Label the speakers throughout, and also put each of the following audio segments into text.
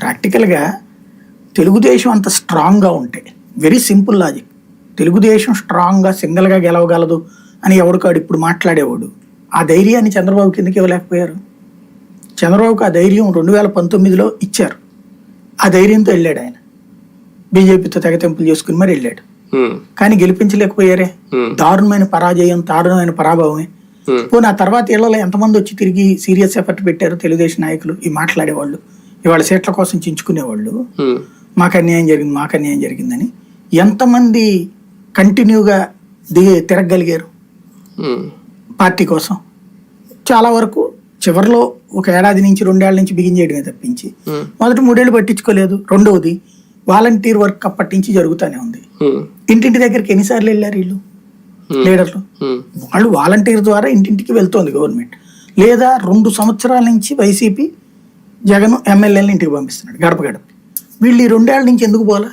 Speaker 1: ప్రాక్టికల్గా తెలుగుదేశం అంత స్ట్రాంగ్గా ఉంటే వెరీ సింపుల్ లాజిక్ తెలుగుదేశం స్ట్రాంగ్గా సింగిల్గా గెలవగలదు అని ఎవరికాడు ఇప్పుడు మాట్లాడేవాడు. ఆ ధైర్యాన్ని చంద్రబాబు కిందకి ఇవ్వలేకపోయారు? చంద్రబాబుకి ఆ ధైర్యం రెండు వేల పంతొమ్మిదిలో ఇచ్చారు. ఆ ధైర్యంతో వెళ్ళాడు ఆయన. బీజేపీతో తెగతెంపులు చేసుకుని మరి వెళ్ళాడు.
Speaker 2: ఉమ్,
Speaker 1: కానీ గెలిపించలేకపోయారే.
Speaker 2: Hmm.
Speaker 1: దారుణమైన పరాజయం దారుణమైన పరాభవమే. పోనీ ఆ తర్వాత ఇళ్ళలో ఎంతమంది వచ్చి తిరిగి సీరియస్ ఎఫర్ట్ పెట్టారు తెలుగుదేశం నాయకులు? ఈ మాట్లాడేవాళ్ళు. ఇవాళ సీట్ల కోసం చించుకునేవాళ్ళు. మాకు అన్యాయం జరిగింది మాకు అన్యాయం జరిగిందని. ఎంతమంది కంటిన్యూగా దిగి తిరగగలిగారు? పార్టీ కోసం. చాలా వరకు చివరిలో ఒక ఏడాది నుంచి రెండేళ్ళ నుంచి బిగించేయడమే తప్పించి మొదటి మూడేళ్ళు పట్టించుకోలేదు రెండవది వాలంటీర్ వర్క్ అప్పటి నుంచి జరుగుతూనే ఉంది. ఇంటింటి దగ్గరికి ఎన్నిసార్లు వెళ్ళారు వీళ్ళు? లీడర్లు? వాళ్ళు వాలంటీర్ ద్వారా ఇంటింటికి వెళ్తోంది గవర్నమెంట్. లేదా రెండు సంవత్సరాల నుంచి వైసీపీ జగన్ ఎమ్మెల్యేలను ఇంటికి పంపిస్తున్నాడు గడప గడప వీళ్ళు ఈ రెండేళ్ళ నుంచి ఎందుకు పోలా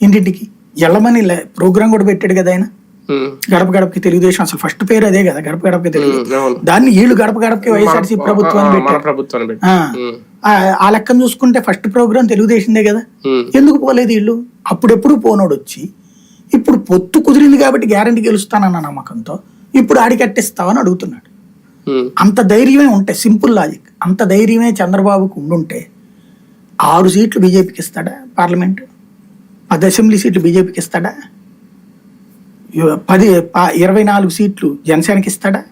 Speaker 1: ఇంటింటికి. ఎల్లమని ప్రోగ్రామ్ కూడా పెట్టాడు కదా ఆయన. గడప గడపకి తెలుగుదేశం అసలు ఫస్ట్ పేరు అదే కదా గడప గడపకి తెలుగు దాన్ని వీళ్ళు గడప గడపకి వైఎస్ఆర్సీ పెట్టారు.
Speaker 2: ప్రభుత్వాన్ని పెట్టి
Speaker 1: ఆ, లెక్కను చూసుకుంటే ఫస్ట్ ప్రోగ్రామ్ తెలుగుదేశందే కదా. ఎందుకు పోలేదు వీళ్ళు? అప్పుడెప్పుడు పోనోడు వచ్చి ఇప్పుడు పొత్తు కుదిరింది కాబట్టి గ్యారంటీ గెలుస్తానన్న నమ్మకంతో ఇప్పుడు ఆడి కట్టిస్తావని అడుగుతున్నాడు.
Speaker 2: Hmm.
Speaker 1: అంత ధైర్యమే ఉంటే సింపుల్ లాజిక్. అంత ధైర్యమే చంద్రబాబుకు ఉండుంటే ఆరు సీట్లు బీజేపీకి ఇస్తాడా పార్లమెంటు? పది అసెంబ్లీ సీట్లు బీజేపీకి ఇస్తాడా? పది ప- ఇరవై నాలుగు సీట్లు జనసేనకి ఇస్తాడా?